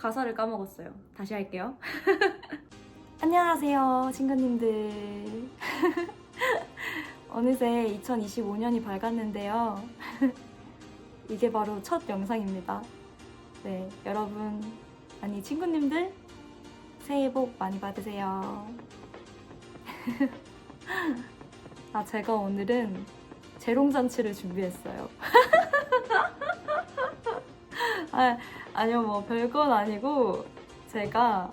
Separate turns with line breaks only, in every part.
가사를 까먹었어요. 다시 할게요. 안녕하세요, 친구님들. 어느새 2025년이 밝았는데요. 이게 바로 첫 영상입니다. 네, 여러분, 아니, 친구님들, 새해 복 많이 받으세요. 아, 제가 오늘은 재롱잔치를 준비했어요. 아, 아니요, 뭐, 별건 아니고, 제가,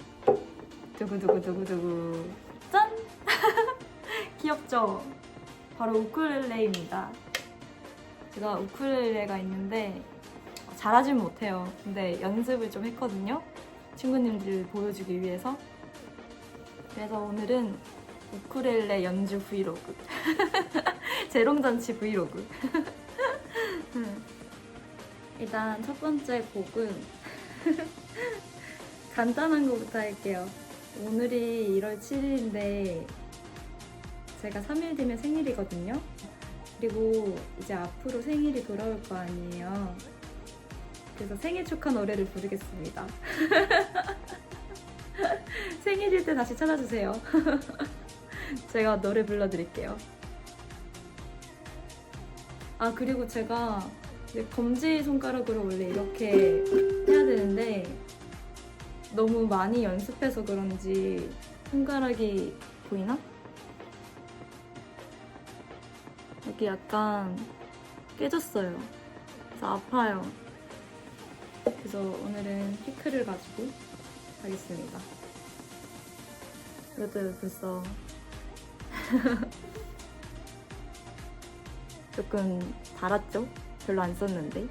두구두구두구두구, 짠! 귀엽죠? 바로 우쿨렐레입니다. 제가 우쿨렐레가 있는데, 잘하진 못해요. 근데 연습을 좀 했거든요. 친구님들 보여주기 위해서. 그래서 오늘은 우쿨렐레 연주 브이로그. 재롱잔치 브이로그. 일단 첫 번째 곡은 간단한 거부터 할게요. 오늘이 1월 7일인데 제가 3일 뒤면 생일이거든요. 그리고 이제 앞으로 생일이 돌아올 거 아니에요. 그래서 생일 축하 노래를 부르겠습니다. 생일일 때 다시 찾아주세요. 제가 노래 불러드릴게요. 아, 그리고 제가 검지 손가락으로 원래 이렇게 해야 되는데 너무 많이 연습해서 그런지 손가락이 보이나? 여기 약간 깨졌어요. 그래서 아파요. 그래서 오늘은 피크를 가지고 가겠습니다. 그래도 벌써 조금 달았죠? 별로 안 썼는데.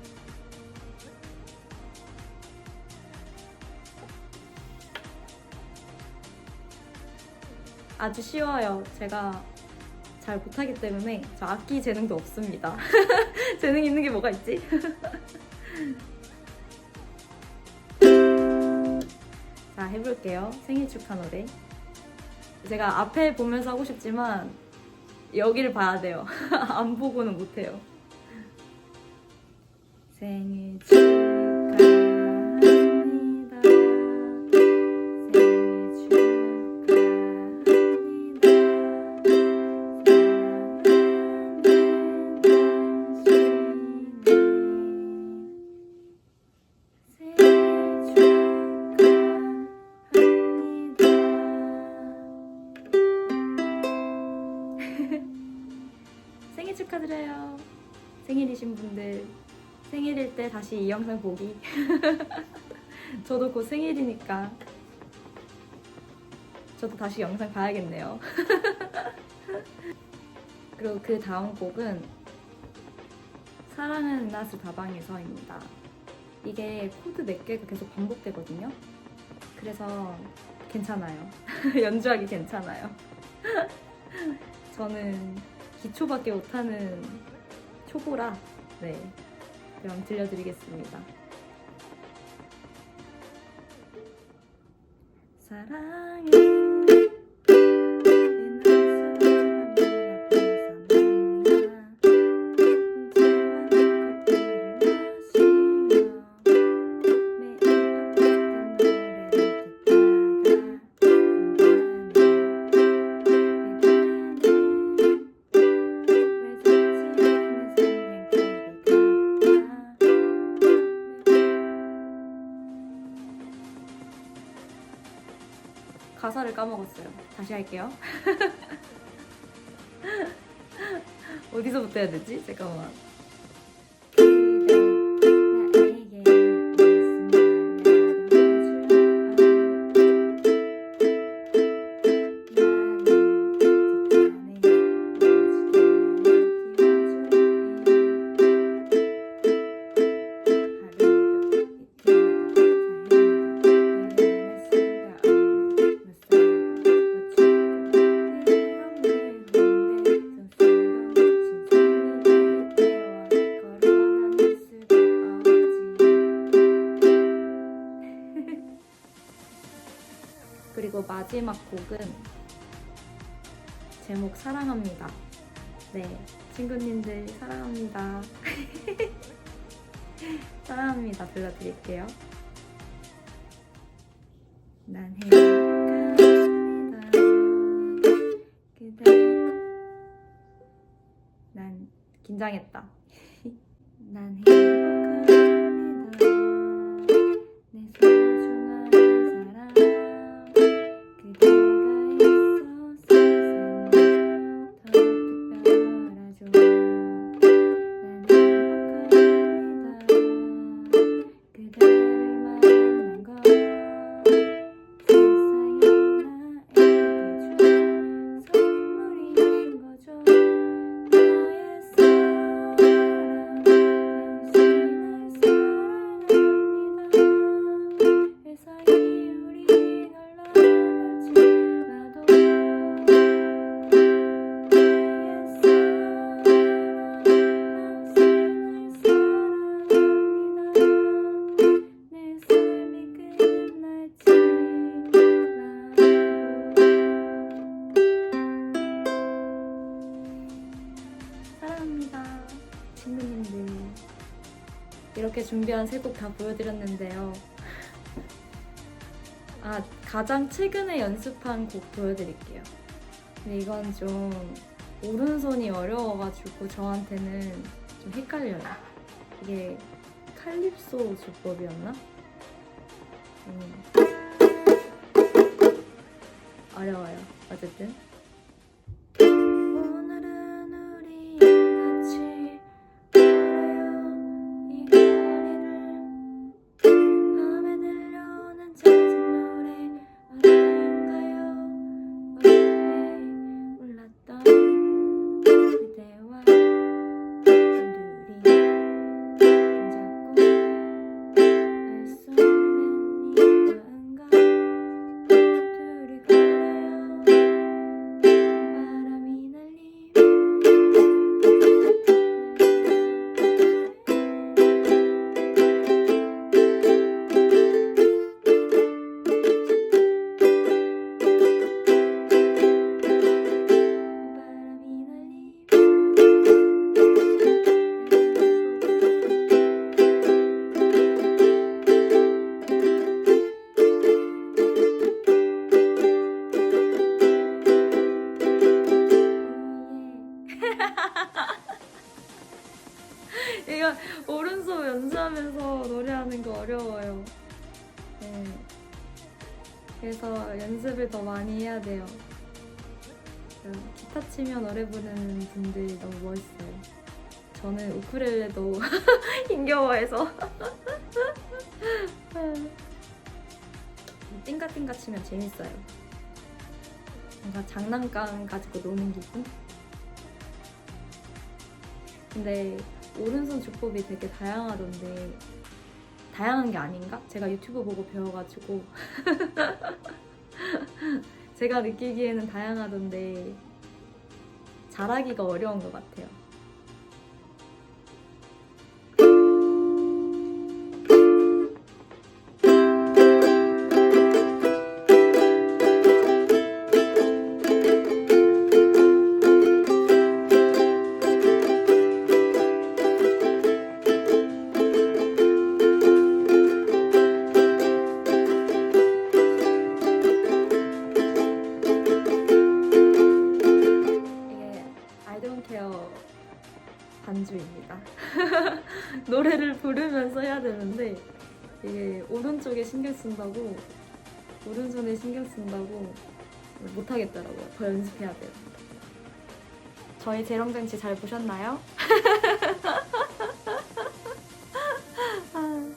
아주 쉬워요. 제가 잘 못하기 때문에 저 악기 재능도 없습니다. 재능 있는 게 뭐가 있지? 자, 해볼게요. 생일 축하 노래. 제가 앞에 보면서 하고 싶지만 여기를 봐야 돼요. 안 보고는 못해요. 생일 축하합니다. 생일 축하합니다. 생일 축하드려요. 생일이신 분들 생일일 때 다시 이 영상 보기. 저도 곧 생일이니까 저도 다시 영상 봐야겠네요. 그리고 그 다음 곡은 사랑은 나스 다방에서입니다. 이게 코드 몇 개가 계속 반복되거든요. 그래서 괜찮아요. 연주하기 괜찮아요. 저는 기초밖에 못하는 초보라 네 그럼 들려드리겠습니다. 사랑해 가사를 까먹었어요. 다시 할게요. 어디서부터 해야 되지? 잠깐만. 그리고 마지막 곡은 제목 사랑합니다. 네, 친구님들 사랑합니다. 사랑합니다. 불러드릴게요. 난 행복합니다. 그대 난 긴장했다. 난 행복 이렇게 준비한 세 곡 다 보여드렸는데요 아 가장 최근에 연습한 곡 보여드릴게요 근데 이건 좀 오른손이 어려워가지고 저한테는 좀 헷갈려요 이게 칼립소 주법이었나? 음. 어려워요. 어쨌든. 이거 오른손 연주하면서 노래하는 거 어려워요. 네. 그래서 연습을 더 많이 해야 돼요. 그 기타 치며 노래 부르는 분들이 너무 멋있어요. 저는 우쿨렐레도 힘겨워해서 띵가띵가 치면 재밌어요. 뭔가 장난감 가지고 노는 기분? 근데 오른손 주법이 되게 다양하던데 다양한 게 아닌가? 제가 유튜브 보고 배워가지고 제가 느끼기에는 다양하던데 잘하기가 어려운 것 같아요. 노래를 부르면서 해야 되는데 이게 오른쪽에 신경 쓴다고 오른손에 신경 쓴다고 못 하겠더라고요. 더 연습해야 돼요. 저희 재롱잔치 잘 보셨나요? 아,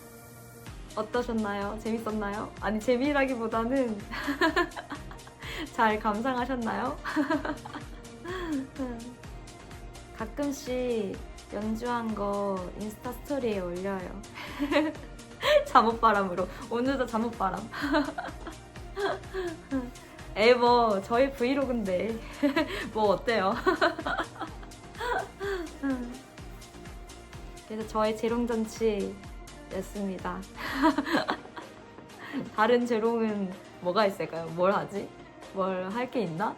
어떠셨나요? 재밌었나요? 아니 재미라기보다는 잘 감상하셨나요? 가끔씩 연주한 거 인스타 스토리에 올려요. 잠옷바람으로. 오늘도 잠옷바람. 에이 뭐 저희 브이로그인데 뭐 어때요? 그래서 저의 재롱잔치였습니다. 다른 재롱은 뭐가 있을까요? 뭘 하지? 뭘 할 게 있나?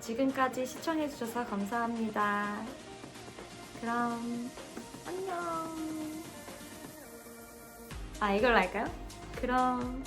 지금까지 시청해주셔서 감사합니다. 그럼 안녕. 아 이걸로 할까요? 그럼